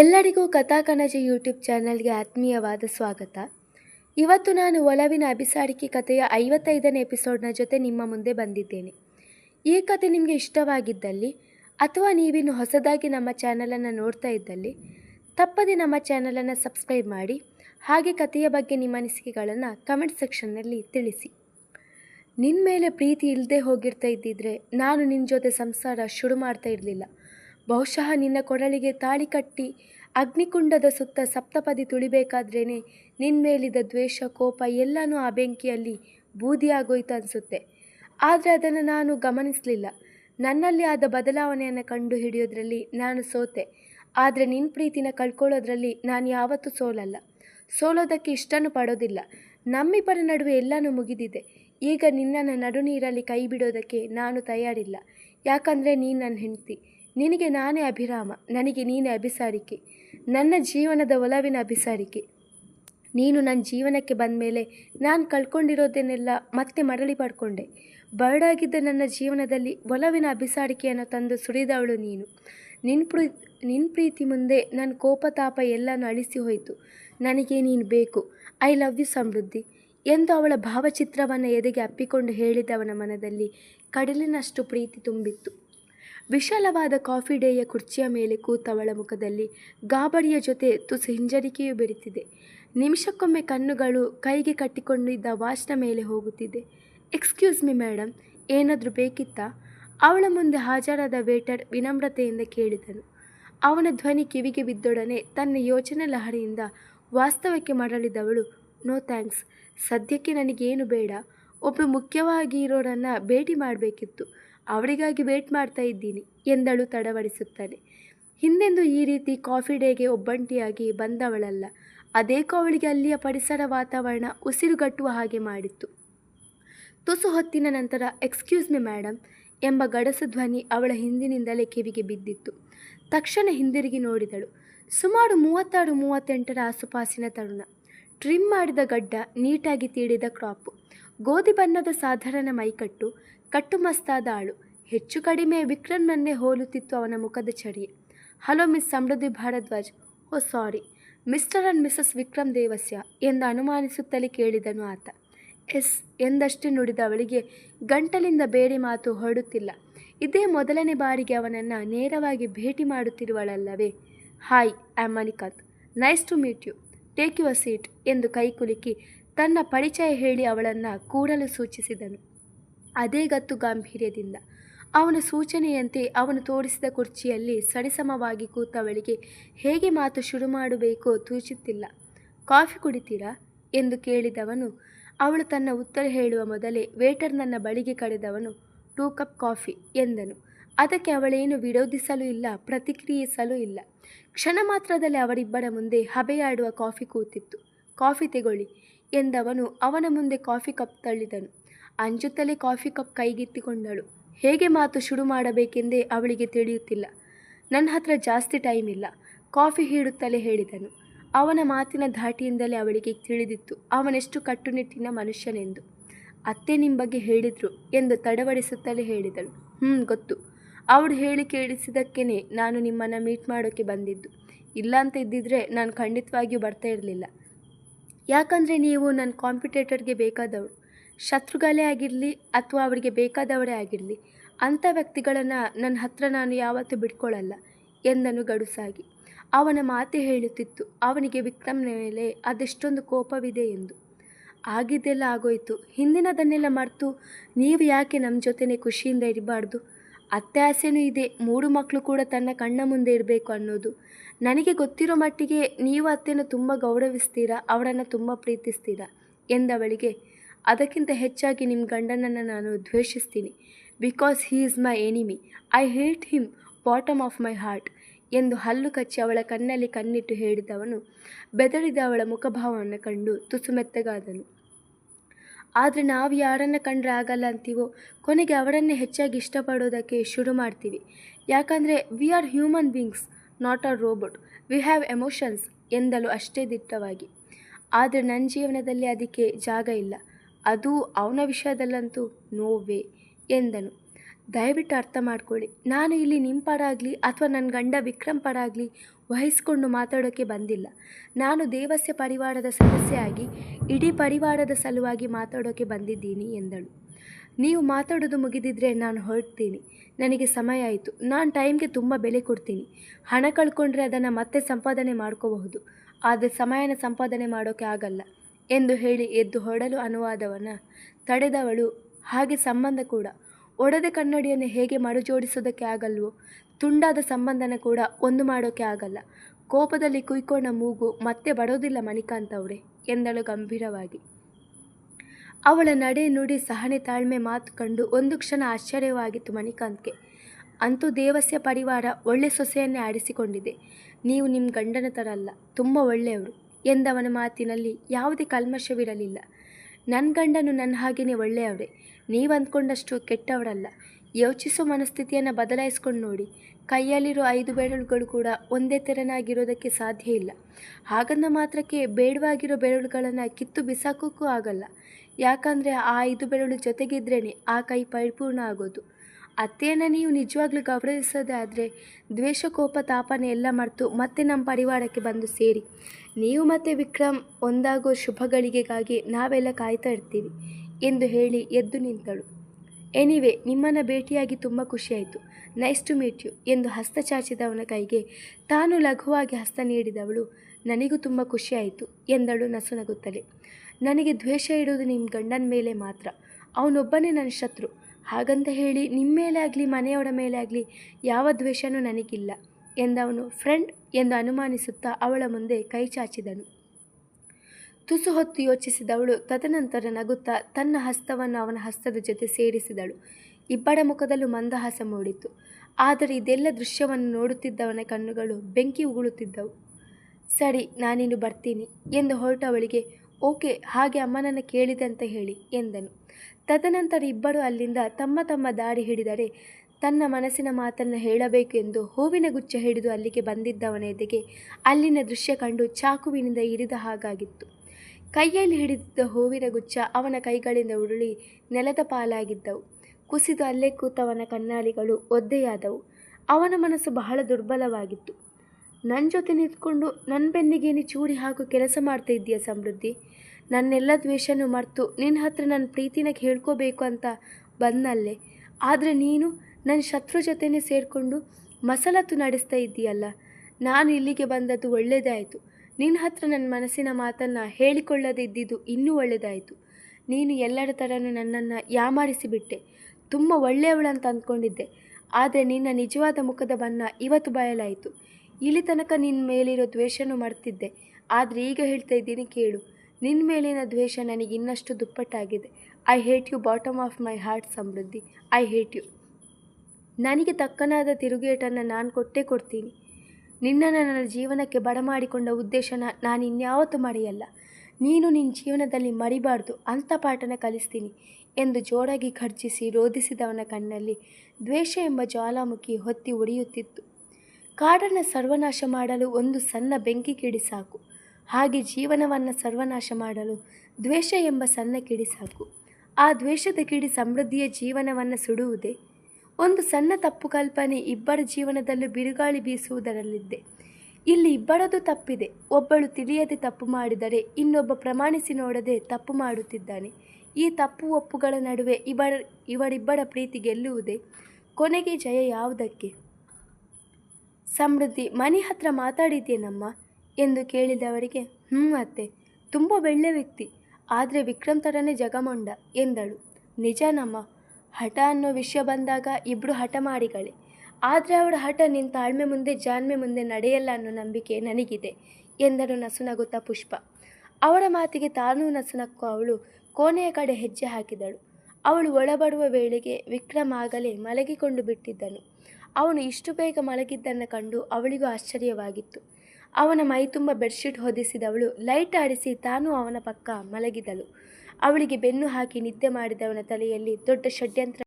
ಎಲ್ಲರಿಗೂ ಕಥಾಕಣಜ ಯೂಟ್ಯೂಬ್ ಚಾನಲ್ಗೆ ಆತ್ಮೀಯವಾದ ಸ್ವಾಗತ. ಇವತ್ತು ನಾನು ಒಲವಿನ ಅಭಿಸಾರಿಕೆ ಕಥೆಯ ಐವತ್ತೈದನೇ ಎಪಿಸೋಡ್ನ ಜೊತೆ ನಿಮ್ಮ ಮುಂದೆ ಬಂದಿದ್ದೇನೆ. ಈ ಕತೆ ನಿಮಗೆ ಇಷ್ಟವಾಗಿದ್ದಲ್ಲಿ ಅಥವಾ ನೀವಿನ್ನು ಹೊಸದಾಗಿ ನಮ್ಮ ಚಾನಲನ್ನು ನೋಡ್ತಾ ಇದ್ದಲ್ಲಿ, ತಪ್ಪದೆ ನಮ್ಮ ಚಾನಲನ್ನು ಸಬ್ಸ್ಕ್ರೈಬ್ ಮಾಡಿ, ಹಾಗೆ ಕಥೆಯ ಬಗ್ಗೆ ನಿಮ್ಮ ಅನಿಸಿಕೆಗಳನ್ನು ಕಮೆಂಟ್ ಸೆಕ್ಷನ್ನಲ್ಲಿ ತಿಳಿಸಿ. ನಿನ್ನ ಮೇಲೆ ಪ್ರೀತಿ ಇಲ್ಲದೆ ಹೋಗಿರ್ತಾ ಇದ್ದಿದ್ರೆ ನಾನು ನಿನ್ನ ಜೊತೆ ಸಂಸಾರ ಶುರು ಮಾಡ್ತಾ ಇರಲಿಲ್ಲ. ಬಹುಶಃ ನಿನ್ನ ಕೊರಳಿಗೆ ತಾಳಿ ಕಟ್ಟಿ ಅಗ್ನಿಕುಂಡದ ಸುತ್ತ ಸಪ್ತಪದಿ ತುಳಿಬೇಕಾದ್ರೇ ನಿನ್ನ ಮೇಲಿದ್ದ ದ್ವೇಷ, ಕೋಪ ಎಲ್ಲನೂ ಆ ಬೆಂಕಿಯಲ್ಲಿ ಬೂದಿಯಾಗೋಯ್ತು ಅನಿಸುತ್ತೆ. ಆದರೆ ಅದನ್ನು ನಾನು ಗಮನಿಸಲಿಲ್ಲ. ನನ್ನಲ್ಲಿ ಆದ ಬದಲಾವಣೆಯನ್ನು ಕಂಡು ಹಿಡಿಯೋದ್ರಲ್ಲಿ ನಾನು ಸೋತೆ. ಆದರೆ ನಿನ್ನ ಪ್ರೀತಿನ ಕಳ್ಕೊಳ್ಳೋದ್ರಲ್ಲಿ ನಾನು ಯಾವತ್ತೂ ಸೋಲಲ್ಲ. ಸೋಲೋದಕ್ಕೆ ಇಷ್ಟನೂ ಪಡೋದಿಲ್ಲ. ನಮ್ಮಿಬ್ಬರ ನಡುವೆ ಎಲ್ಲನೂ ಮುಗಿದಿದೆ. ಈಗ ನಿನ್ನನ್ನು ನಡು ನೀರಲ್ಲಿ ಕೈ ಬಿಡೋದಕ್ಕೆ ನಾನು ತಯಾರಿಲ್ಲ. ಯಾಕಂದರೆ ನೀನು ನನ್ನ ಹೆಂಡತಿ. ನಿನಗೆ ನಾನೇ ಅಭಿರಾಮ, ನನಗೆ ನೀನೇ ಅಭಿಸಾರಿಕೆ, ನನ್ನ ಜೀವನದ ಒಲವಿನ ಅಭಿಸಾರಿಕೆ. ನೀನು ನನ್ನ ಜೀವನಕ್ಕೆ ಬಂದ ಮೇಲೆ ನಾನು ಕಳ್ಕೊಂಡಿರೋದನ್ನೆಲ್ಲ ಮತ್ತೆ ಮರಳಿ ಪಡ್ಕೊಂಡೆ. ಬರ್ಡಾಗಿದ್ದ ನನ್ನ ಜೀವನದಲ್ಲಿ ಒಲವಿನ ಅಭಿಸಾರಿಕೆಯನ್ನು ತಂದು ಸುರಿದವಳು ನೀನು. ನಿನ್ನ ಪ್ರೀ ನಿನ್ನ ಪ್ರೀತಿ ಮುಂದೆ ನನ್ನ ಕೋಪ ತಾಪ ಎಲ್ಲನೂ ಅಳಿಸಿ ಹೋಯಿತು. ನನಗೆ ನೀನು ಬೇಕು. ಐ ಲವ್ ಯು ಸಮೃದ್ಧಿ ಎಂದು ಅವಳ ಭಾವಚಿತ್ರವನ್ನು ಎದೆಗೆ ಅಪ್ಪಿಕೊಂಡು ಹೇಳಿದವನ ಮನದಲ್ಲಿ ಕಡಲಿನಷ್ಟು ಪ್ರೀತಿ ತುಂಬಿತ್ತು. ವಿಶಾಲವಾದ ಕಾಫಿ ಡೇಯ ಕುರ್ಚಿಯ ಮೇಲೆ ಕೂತವಳ ಮುಖದಲ್ಲಿ ಗಾಬರಿಯ ಜೊತೆ ತುಸು ಹಿಂಜರಿಕೆಯೂ ಬೆರೀತಿದೆ. ನಿಮಿಷಕ್ಕೊಮ್ಮೆ ಕಣ್ಣುಗಳು ಕೈಗೆ ಕಟ್ಟಿಕೊಂಡಿದ್ದ ವಾಚ್ನ ಮೇಲೆ ಹೋಗುತ್ತಿದೆ. ಎಕ್ಸ್ಕ್ಯೂಸ್ ಮಿ ಮೇಡಮ್ ಏನಾದರೂ ಬೇಕಿತ್ತಾ? ಅವಳ ಮುಂದೆ ಹಾಜರಾದ ವೇಟರ್ ವಿನಮ್ರತೆಯಿಂದ ಕೇಳಿದನು. ಅವನ ಧ್ವನಿ ಕಿವಿಗೆ ಬಿದ್ದೊಡನೆ ತನ್ನ ಯೋಚನೆ ಲಹರಿಯಿಂದ ವಾಸ್ತವಕ್ಕೆ ಮರಳಿದವಳು, ನೋ ಥ್ಯಾಂಕ್ಸ್, ಸದ್ಯಕ್ಕೆ ನನಗೇನು ಬೇಡ. ಒಬ್ಬರು ಮುಖ್ಯವಾಗಿ ಇರೋರನ್ನು ಭೇಟಿ ಮಾಡಬೇಕಿತ್ತು. ಅವರಿಗಾಗಿ ವೇಟ್ ಮಾಡ್ತಾ ಇದ್ದೀನಿ, ಎಂದಳು ತಡವಡಿಸುತ್ತಾನೆ. ಹಿಂದೆಂದು ಈ ರೀತಿ ಕಾಫಿ ಡೇಗೆ ಒಬ್ಬಂಟಿಯಾಗಿ ಬಂದವಳಲ್ಲ ಅದೇಕೋ ಅವಳಿಗೆ ಅಲ್ಲಿಯ ಪರಿಸರ ವಾತಾವರಣ ಉಸಿರುಗಟ್ಟುವ ಹಾಗೆ ಮಾಡಿತ್ತು. ತುಸು ಹೊತ್ತಿನ ನಂತರ ಎಕ್ಸ್ಕ್ಯೂಸ್ ಮಿ ಮೇಡಮ್ ಎಂಬ ಗಡಸು ಧ್ವನಿ ಅವಳ ಹಿಂದಿನಿಂದಲೇ ಕಿವಿಗೆ ಬಿದ್ದಿತ್ತು. ತಕ್ಷಣ ಹಿಂದಿರುಗಿ ನೋಡಿದಳು, ಸುಮಾರು ಮೂವತ್ತಾರು ಮೂವತ್ತೆಂಟರ ಆಸುಪಾಸಿನ ತರುಣ. ಟ್ರಿಮ್ ಮಾಡಿದ ಗಡ್ಡ ನೀಟಾಗಿ ತೀಡಿದ ಕ್ರಾಪು. ಗೋಧಿ ಬಣ್ಣದ ಸಾಧಾರಣ ಮೈಕಟ್ಟು ಕಟ್ಟುಮಸ್ತಾದ ಆಳು, ಹೆಚ್ಚು ಕಡಿಮೆ ವಿಕ್ರಮ್ನನ್ನೇ ಹೋಲುತ್ತಿತ್ತು ಅವನ ಮುಖದ ಚರ್ಯೆ. Hello miss Samruddhi Bharadwaj, oh sorry, mister and missus Vikram Devasya ಎಂದು ಅನುಮಾನಿಸುತ್ತಲೇ ಕೇಳಿದನು ಆತ. ಎಸ್, ಎಂದಷ್ಟೇ ನುಡಿದ ಅವಳಿಗೆ ಗಂಟಲಿಂದ ಬೇರೆ ಮಾತು ಹೊರಡುತ್ತಿಲ್ಲ. ಇದೇ ಮೊದಲನೇ ಬಾರಿಗೆ ಅವನನ್ನು ನೇರವಾಗಿ ಭೇಟಿ ಮಾಡುತ್ತಿರುವಳಲ್ಲವೇ? Hi, am ಮನಿಕಾತ್ nice to meet you, take your seat ಎಂದು ಕೈಕುಲುಕಿ ತನ್ನ ಪರಿಚಯ ಹೇಳಿ ಅವಳನ್ನು ಕೂಡಲು ಸೂಚಿಸಿದನು. ಅದೇ ಗತ್ತು ಗಾಂಭೀರ್ಯದಿಂದ. ಅವನ ಸೂಚನೆಯಂತೆ ಅವನು ತೋರಿಸಿದ ಕುರ್ಚಿಯಲ್ಲಿ ಸರಿಸಮವಾಗಿ ಕೂತವಳಿಗೆ ಹೇಗೆ ಮಾತು ಶುರು ಮಾಡಬೇಕೋ ತೂಚುತ್ತಿಲ್ಲ. ಕಾಫಿ ಕುಡಿತೀರಾ? ಎಂದು ಕೇಳಿದವನು. ಅವಳು ತನ್ನ ಉತ್ತರ ಹೇಳುವ ಮೊದಲೇ ವೇಟರ್ ನನ್ನ ಬಳಿಗೆ ಕರೆದವನು, ಟೂ ಕಪ್ ಕಾಫಿ, ಎಂದನು. ಅದಕ್ಕೆ ಅವಳೇನು ವಿರೋಧಿಸಲು ಇಲ್ಲ, ಪ್ರತಿಕ್ರಿಯಿಸಲು ಇಲ್ಲ. ಕ್ಷಣ ಮಾತ್ರದಲ್ಲಿ ಅವರಿಬ್ಬರ ಮುಂದೆ ಹಬೆಯಾಡುವ ಕಾಫಿ ಕೂತಿತ್ತು. ಕಾಫಿ ತೆಗೊಳ್ಳಿ. ಎಂದವನು ಅವನ ಮುಂದೆ ಕಾಫಿ ಕಪ್ ತಳ್ಳಿದನು. ಅಂಜುತ್ತಲೇ ಕಾಫಿ ಕಪ್ ಕೈಗೆತ್ತಿಕೊಂಡಳು. ಹೇಗೆ ಮಾತು ಶುರು ಮಾಡಬೇಕೆಂದೇ ಅವಳಿಗೆ ತಿಳಿಯುತ್ತಿಲ್ಲ. ನನ್ನ ಹತ್ರ ಜಾಸ್ತಿ ಟೈಮ್ ಇಲ್ಲ, ಕಾಫಿ ಹೀಡುತ್ತಲೇ ಹೇಳಿದನು. ಅವನ ಮಾತಿನ ಧಾಟಿಯಿಂದಲೇ ಅವಳಿಗೆ ತಿಳಿದಿತ್ತು, ಅವನೆಷ್ಟು ಕಟ್ಟುನಿಟ್ಟಿನ ಮನುಷ್ಯನೆಂದು. ಅತ್ತೆ ನಿಮ್ಮ ಬಗ್ಗೆ ಹೇಳಿದ್ರು ಎಂದು ತಡವಡಿಸುತ್ತಲೇ ಹೇಳಿದಳು. ಹ್ಞೂ ಗೊತ್ತು. ಅವಳು ಹೇಳಿ ಕೇಳಿಸಿದಕ್ಕೇ ನಾನು ನಿಮ್ಮನ್ನು ಮೀಟ್ ಮಾಡೋಕ್ಕೆ ಬಂದಿದ್ದು. ಇಲ್ಲ ಅಂತ ಇದ್ದಿದ್ರೆ ನಾನು ಖಂಡಿತವಾಗಿಯೂ ಬರ್ತಾ ಇರಲಿಲ್ಲ. ಯಾಕಂದರೆ ನೀವು ನನ್ನ ಕಾಂಪಿಟೇಟರ್ಗೆ ಬೇಕಾದವರು. ಶತ್ರುಗಳೇ ಆಗಿರಲಿ ಅಥವಾ ಅವರಿಗೆ ಬೇಕಾದವರೇ ಆಗಿರಲಿ, ಅಂಥ ವ್ಯಕ್ತಿಗಳನ್ನು ನನ್ನ ಹತ್ರ ನಾನು ಯಾವತ್ತೂ ಬಿಟ್ಕೊಳ್ಳಲ್ಲ ಎಂದನು ಗಡುಸಾಗಿ. ಅವನ ಮಾತೆ ಹೇಳುತ್ತಿತ್ತು, ಅವನಿಗೆ ವಿಕ್ರಮ್ನ ಮೇಲೆ ಅದೆಷ್ಟೊಂದು ಕೋಪವಿದೆ ಎಂದು. ಆಗಿದ್ದೆಲ್ಲ ಆಗೋಯಿತು. ಹಿಂದಿನದನ್ನೆಲ್ಲ ಮರೆತು ನೀವು ಯಾಕೆ ನಮ್ಮ ಜೊತೆನೇ ಖುಷಿಯಿಂದ ಇರಬಾರ್ದು? ಅತ್ತೆ ಆಸೆನೂ ಇದೆ, ಮೂರು ಮಕ್ಕಳು ಕೂಡ ತನ್ನ ಕಣ್ಣ ಮುಂದೆ ಇರಬೇಕು ಅನ್ನೋದು. ನನಗೆ ಗೊತ್ತಿರೋ ಮಟ್ಟಿಗೆ ನೀವು ಅತ್ತೆನ ತುಂಬ ಗೌರವಿಸ್ತೀರಾ, ಅವಳನ್ನು ತುಂಬ ಪ್ರೀತಿಸ್ತೀರಾ? ಎಂದವಳಿಗೆ, ಅದಕ್ಕಿಂತ ಹೆಚ್ಚಾಗಿ ನಿಮ್ಮ ಗಂಡನನ್ನು ನಾನು ದ್ವೇಷಿಸ್ತೀನಿ. Because he is my enemy I hate him bottom of my heart ಎಂದು ಹಲ್ಲು ಕಚ್ಚಿ ಅವಳ ಕಣ್ಣಲ್ಲಿ ಕಣ್ಣಿಟ್ಟು ಹೇಳಿದವನು. ಬೆದರಿದ ಅವಳ ಮುಖಭಾವವನ್ನು ಕಂಡು ತುಸು ಮೆತ್ತಗಾದನು. ಆದರೆ ನಾವು ಯಾರನ್ನು ಕಂಡ್ರೆ ಆಗಲ್ಲ ಅಂತೀವೋ? ಕೊನೆಗೆ ಅವರನ್ನೇ ಹೆಚ್ಚಾಗಿ ಇಷ್ಟಪಡೋದಕ್ಕೆ ಶುರು ಮಾಡ್ತೀವಿ. ಯಾಕಂದರೆ we are human beings not are robot we have emotions ಎಂದಲು ಅಷ್ಟೇ ದಿಟ್ಟವಾಗಿ. ಆದರೆ ನನ್ನ ಜೀವನದಲ್ಲಿ ಅದಕ್ಕೆ ಜಾಗ ಇಲ್ಲ. ಅದು ಅವನ ವಿಷಯದಲ್ಲಂತೂ ನೋ ವೇ ಎಂದನು. ದಯವಿಟ್ಟು ಅರ್ಥ ಮಾಡ್ಕೊಳ್ಳಿ. ನಾನು ಇಲ್ಲಿ ನಿಮ್ಮ ಪರಾಗಲಿ ಅಥವಾ ನನ್ನ ಗಂಡ ವಿಕ್ರಮ್ ಪರಾಗಲಿ ವಹಿಸ್ಕೊಂಡು ಮಾತಾಡೋಕ್ಕೆ ಬಂದಿಲ್ಲ. ನಾನು ದೇವಸ್ಯ ಪರಿವಾರದ ಸದಸ್ಯೆಯಾಗಿ, ಇಡೀ ಪರಿವಾರದ ಸಲುವಾಗಿ ಮಾತಾಡೋಕ್ಕೆ ಬಂದಿದ್ದೀನಿ ಎಂದಳು. ನೀವು ಮಾತಾಡೋದು ಮುಗಿದಿದ್ರೆ ನಾನು ಹೊರಡ್ತೀನಿ. ನನಗೆ ಸಮಯ ಆಯಿತು. ನಾನು ಟೈಮ್ಗೆ ತುಂಬ ಬೆಲೆ ಕೊಡ್ತೀನಿ. ಹಣ ಕಳ್ಕೊಂಡ್ರೆ ಅದನ್ನು ಮತ್ತೆ ಸಂಪಾದನೆ ಮಾಡ್ಕೋಬಹುದು. ಆದರೆ ಸಮಯನ ಸಂಪಾದನೆ ಮಾಡೋಕ್ಕೆ ಆಗಲ್ಲ ಎಂದು ಹೇಳಿ ಎದ್ದು ಹೊರಡಲು ಅನುವಾದವನ್ನು ತಡೆದವಳು. ಹಾಗೆ ಸಂಬಂಧ ಕೂಡ. ಒಡೆದ ಕನ್ನಡಿಯನ್ನು ಹೇಗೆ ಮರುಜೋಡಿಸೋದಕ್ಕೆ ಆಗಲ್ವೋ? ತುಂಡಾದ ಸಂಬಂಧನ ಕೂಡ ಒಂದು ಮಾಡೋಕೆ ಆಗಲ್ಲ. ಕೋಪದಲ್ಲಿ ಕುಯ್ಕೊಂಡ ಮೂಗು ಮತ್ತೆ ಬರೋದಿಲ್ಲ ಮಣಿಕಾಂತ್ ಅವರೇ, ಎಂದಳು ಗಂಭೀರವಾಗಿ. ಅವಳ ನಡೆ ನುಡಿ ಸಹನೆ ತಾಳ್ಮೆ ಮಾತು ಕಂಡು ಒಂದು ಕ್ಷಣ ಆಶ್ಚರ್ಯವಾಗಿತ್ತು ಮಣಿಕಾಂತ್ಗೆ. ಅಂತೂ ದೇವಸ್ಯ ಪರಿವಾರ ಒಳ್ಳೆ ಸೊಸೆಯನ್ನೇ ಆಡಿಸಿಕೊಂಡಿದೆ. ನೀವು ನಿಮ್ಮ ಗಂಡನ ಥರ ಅಲ್ಲ ತುಂಬ ಒಳ್ಳೆಯವರು, ಎಂದವನ ಮಾತಿನಲ್ಲಿ ಯಾವುದೇ ಕಲ್ಮಶವಿರಲಿಲ್ಲ. ನನ್ನ ಗಂಡನು ನನ್ನ ಹಾಗೆಯೇ ಒಳ್ಳೆಯವರೇ, ನೀವು ಅಂದ್ಕೊಂಡಷ್ಟು ಕೆಟ್ಟವರಲ್ಲ ಯೋಚಿಸೋ ಮನಸ್ಥಿತಿಯನ್ನು ಬದಲಾಯಿಸ್ಕೊಂಡು ನೋಡಿ. ಕೈಯಲ್ಲಿರೋ ಐದು ಬೆರಳುಗಳು ಕೂಡ ಒಂದೇ ತೆರನಾಗಿರೋದಕ್ಕೆ ಸಾಧ್ಯ ಇಲ್ಲ. ಹಾಗಂದ ಮಾತ್ರಕ್ಕೆ ಬೇಡವಾಗಿರೋ ಬೆರಳುಗಳನ್ನು ಕಿತ್ತು ಬಿಸಾಕೋಕ್ಕೂ ಆಗಲ್ಲ. ಯಾಕಂದರೆ ಆ ಐದು ಬೆರಳು ಜೊತೆಗಿದ್ರೇ ಆ ಕೈ ಪರಿಪೂರ್ಣ ಆಗೋದು. ಅತ್ತೆಯನ್ನು ನೀವು ನಿಜವಾಗ್ಲೂ ಗೌರವಿಸೋದೇ ಆದರೆ ದ್ವೇಷ, ಕೋಪ, ತಾಪನೆ ಎಲ್ಲ ಮರೆತು ಮತ್ತೆ ನಮ್ಮ ಪರಿವಾರಕ್ಕೆ ಬಂದು ಸೇರಿ. ನೀವು ಮತ್ತು ವಿಕ್ರಮ್ ಒಂದಾಗೋ ಶುಭಗಳಿಗೆಗಾಗಿ ನಾವೆಲ್ಲ ಕಾಯ್ತಾ ಇರ್ತೀವಿ ಎಂದು ಹೇಳಿ ಎದ್ದು ನಿಂತಳು. ಎನಿವೆ ನಿಮ್ಮನ್ನು ಭೇಟಿಯಾಗಿ ತುಂಬ ಖುಷಿಯಾಯಿತು. ನೈಸ್ ಟು ಮೀಟ್ ಯು ಎಂದು ಹಸ್ತ ಚಾಚಿದವನ ಕೈಗೆ ತಾನು ಲಘುವಾಗಿ ಹಸ್ತ ನೀಡಿದವಳು, ನನಗೂ ತುಂಬ ಖುಷಿಯಾಯಿತು, ಎಂದಳು ನಸುನಗುತ್ತಲೇ. ನನಗೆ ದ್ವೇಷ ಇಡುವುದು ನಿಮ್ಮ ಗಂಡನ ಮೇಲೆ ಮಾತ್ರ. ಅವನೊಬ್ಬನೇ ನನ್ನ ಶತ್ರು. ಹಾಗಂತ ಹೇಳಿ ನಿಮ್ಮ ಮೇಲೆ ಆಗಲಿ, ಮನೆಯವರ ಮೇಲೆ ಆಗಲಿ, ಯಾವ ದ್ವೇಷನೂ ನನಗಿಲ್ಲ, ಎಂದವನು. ಫ್ರೆಂಡ್, ಎಂದು ಅನುಮಾನಿಸುತ್ತಾ ಅವಳ ಮುಂದೆ ಕೈ ಚಾಚಿದನು. ತುಸು ಹೊತ್ತು ಯೋಚಿಸಿದವಳು. ತದನಂತರ ನಗುತ್ತಾ ತನ್ನ ಹಸ್ತವನ್ನು ಅವನ ಹಸ್ತದ ಜೊತೆ ಸೇರಿಸಿದಳು. ಇಬ್ಬರ ಮುಖದಲ್ಲೂ ಮಂದಹಾಸ ಮೂಡಿತು ಆದರೆ ಇದೆಲ್ಲ ದೃಶ್ಯವನ್ನು ನೋಡುತ್ತಿದ್ದವನ ಕಣ್ಣುಗಳು ಬೆಂಕಿ ಉಗುಳುತ್ತಿದ್ದವು. ಸರಿ, ನಾನಿನ್ನು ಬರ್ತೀನಿ ಎಂದು ಹೊರಟವಳಿಗೆ, ಓಕೆ, ಹಾಗೆ ಅಮ್ಮನನ್ನು ಕೇಳಿದೆ ಅಂತ ಹೇಳಿ ಎಂದನು. ತದನಂತರ ಇಬ್ಬರು ಅಲ್ಲಿಂದ ತಮ್ಮ ತಮ್ಮ ದಾರಿ ಹಿಡಿದರೆ ತನ್ನ ಮನಸ್ಸಿನ ಮಾತನ್ನು ಹೇಳಬೇಕು ಎಂದು ಹೂವಿನ ಗುಚ್ಛ ಹಿಡಿದು ಅಲ್ಲಿಗೆ ಬಂದಿದ್ದವನ ಎದೆಗೆ ಅಲ್ಲಿನ ದೃಶ್ಯ ಕಂಡು ಚಾಕುವಿನಿಂದ ಇರಿದ ಹಾಗಾಗಿತ್ತು. ಕೈಯಲ್ಲಿ ಹಿಡಿದಿದ್ದ ಹೂವಿನ ಗುಚ್ಛ ಅವನ ಕೈಗಳಿಂದ ಉರುಳಿ ನೆಲದ ಪಾಲಾಗಿದ್ದವು. ಕುಸಿದು ಅಲ್ಲೇ ಕೂತವನ ಕಣ್ಣಾಲಿಗಳು ಒದ್ದೆಯಾದವು. ಅವನ ಮನಸ್ಸು ಬಹಳ ದುರ್ಬಲವಾಗಿತ್ತು. ನನ್ನ ಜೊತೆ ನಿಂತ್ಕೊಂಡು ನನ್ನ ಬೆನ್ನಿಗೇನೆ ಚೂರಿ ಹಾಕು ಕೆಲಸ ಮಾಡ್ತಾ ಇದ್ದೀಯ ಸಮೃದ್ಧಿ? ನನ್ನೆಲ್ಲ ದ್ವೇಷನೂ ಮರೆತು ನಿನ್ನ ಹತ್ರ ನನ್ನ ಪ್ರೀತಿನ ಕೇಳ್ಕೋಬೇಕು ಅಂತ ಬಂದಲ್ಲೇ? ಆದರೆ ನೀನು ನನ್ನ ಶತ್ರು ಜೊತೆನೇ ಸೇರಿಕೊಂಡು ಮಸಲತ್ತು ನಡೆಸ್ತಾ ಇದ್ದೀಯಲ್ಲ? ನಾನು ಇಲ್ಲಿಗೆ ಬಂದದ್ದು ಒಳ್ಳೆಯದೇ ಆಯಿತು ನಿನ್ನ ಹತ್ರ ನನ್ನ ಮನಸ್ಸಿನ ಮಾತನ್ನು ಹೇಳಿಕೊಳ್ಳದಿದ್ದಿದ್ದು ಇನ್ನೂ ಒಳ್ಳೆಯದಾಯಿತು ನೀನು ಎಲ್ಲರ ಥರನೂ ನನ್ನನ್ನು ಯಾಮಾರಿಸಿಬಿಟ್ಟೆ. ತುಂಬ ಒಳ್ಳೆಯವಳಂತ ಅಂದ್ಕೊಂಡಿದ್ದೆ. ಆದರೆ ನಿನ್ನ ನಿಜವಾದ ಮುಖದ ಬಣ್ಣ ಇವತ್ತು ಬಯಲಾಯಿತು. ಇಲ್ಲಿ ತನಕ ನಿನ್ನ ಮೇಲಿರೋ ದ್ವೇಷನೂ ಮರ್ತಿದ್ದೆ. ಆದರೆ ಈಗ ಹೇಳ್ತಾ ಇದ್ದೀನಿ ಕೇಳು. ನಿನ್ನ ಮೇಲಿನ ದ್ವೇಷ ನನಗೆ ಇನ್ನಷ್ಟು ದುಪ್ಪಟ್ಟಾಗಿದೆ. I hate you bottom of my heart Samruddhi. I hate you ನನಗೆ ತಕ್ಕನಾದ ತಿರುಗೇಟನ್ನು ನಾನು ಕೊಟ್ಟೇ ಕೊಡ್ತೀನಿ. ನಿನ್ನನ್ನು ನನ್ನ ಜೀವನಕ್ಕೆ ಬಡಮಾಡಿಕೊಂಡ ಉದ್ದೇಶನ ನಾನು ಇನ್ಯಾವತ್ತೂ ಮರೆಯಲ್ಲ. ನೀನು ನಿನ್ನ ಜೀವನದಲ್ಲಿ ಮರಿಬಾರ್ದು, ಅಂಥ ಪಾಠನ ಕಲಿಸ್ತೀನಿ ಎಂದು ಜೋರಾಗಿ ಖರ್ಚಿಸಿ ರೋಧಿಸಿದವನ ಕಣ್ಣಲ್ಲಿ ದ್ವೇಷ ಎಂಬ ಜ್ವಾಲಾಮುಖಿ ಹೊತ್ತಿ ಉರಿಯುತ್ತಿತ್ತು. ಕಾಡನ್ನು ಸರ್ವನಾಶ ಮಾಡಲು ಒಂದು ಸಣ್ಣ ಬೆಂಕಿ ಕಿಡಿ ಸಾಕು. ಹಾಗೆ ಜೀವನವನ್ನು ಸರ್ವನಾಶ ಮಾಡಲು ದ್ವೇಷ ಎಂಬ ಸಣ್ಣ ಕಿಡಿ ಸಾಕು. ಆ ದ್ವೇಷದ ಕಿಡಿ ಸಮೃದ್ಧಿಯ ಜೀವನವನ್ನು ಸುಡುವುದೇ? ಒಂದು ಸಣ್ಣ ತಪ್ಪು ಕಲ್ಪನೆ ಇಬ್ಬರ ಜೀವನದಲ್ಲೂ ಬಿರುಗಾಳಿ ಬೀಸುವುದರಲ್ಲಿದ್ದೆ. ಇಲ್ಲಿ ಇಬ್ಬರದು ತಪ್ಪಿದೆ. ಒಬ್ಬಳು ತಿಳಿಯದೆ ತಪ್ಪು ಮಾಡಿದರೆ ಇನ್ನೊಬ್ಬ ಪ್ರಮಾಣಿಸಿ ನೋಡದೆ ತಪ್ಪು ಮಾಡುತ್ತಿದ್ದಾನೆ. ಈ ತಪ್ಪು ಒಪ್ಪುಗಳ ನಡುವೆ ಇವರ ಇವರಿಬ್ಬರ ಪ್ರೀತಿ ಗೆಲ್ಲುವುದೇ ಕೊನೆಗೆ ಜಯ ಯಾವುದಕ್ಕೆ? ಸಮೃದ್ಧಿ, ಮನೆ ಹತ್ರ ಮಾತಾಡಿದ್ದೇನಮ್ಮ ಎಂದು ಕೇಳಿದವರಿಗೆ ಹ್ಞೂ ಅತ್ತೆ, ತುಂಬ ಒಳ್ಳೆ ವ್ಯಕ್ತಿ. ಆದರೆ ವಿಕ್ರಮ್ ಥರನೇ ಜಗಮೊಂಡ ಎಂದಳು. ನಿಜನಮ್ಮ ಹಠ ಅನ್ನೋ ವಿಷಯ ಬಂದಾಗ ಇಬ್ಬರು ಹಠ ಮಾಡಿಗಳೆ. ಆದರೆ ಅವಳ ಹಠ ನಿನ್ನ ತಾಳ್ಮೆ ಮುಂದೆ ಜಾನ್ಮೆ ಮುಂದೆ ನಡೆಯಲ್ಲ ಅನ್ನೋ ನಂಬಿಕೆ ನನಗಿದೆ ಎಂದಳು ನಸುನಗುತ್ತಾ ಪುಷ್ಪ. ಅವಳ ಮಾತಿಗೆ ತಾನೂ ನಸುನಕ್ಕು ಅವಳು ಕೋಣೆಯ ಕಡೆ ಹೆಜ್ಜೆ ಹಾಕಿದಳು. ಅವಳು ಒಳಬರುವ ವೇಳೆಗೆ ವಿಕ್ರಮ್ ಆಗಲೇ ಮಲಗಿಕೊಂಡು ಬಿಟ್ಟಿದ್ದನು. ಅವನು ಇಷ್ಟು ಬೇಗ ಮಲಗಿದ್ದನ್ನು ಕಂಡು ಅವಳಿಗೂ ಆಶ್ಚರ್ಯವಾಗಿತ್ತು. ಅವನ ಮೈ ತುಂಬ ಬೆಡ್ಶೀಟ್ ಹೊದಿಸಿದವಳು, ಲೈಟ್ ಆಡಿಸಿ ತಾನೂ ಅವನ ಪಕ್ಕ ಮಲಗಿದಳು. ಅವಳಿಗೆ ಬೆನ್ನು ಹಾಕಿ ನಿದ್ದೆ ಮಾಡಿದವನ ತಲೆಯಲ್ಲಿ ದೊಡ್ಡ ಷಡ್ಯಂತ್ರ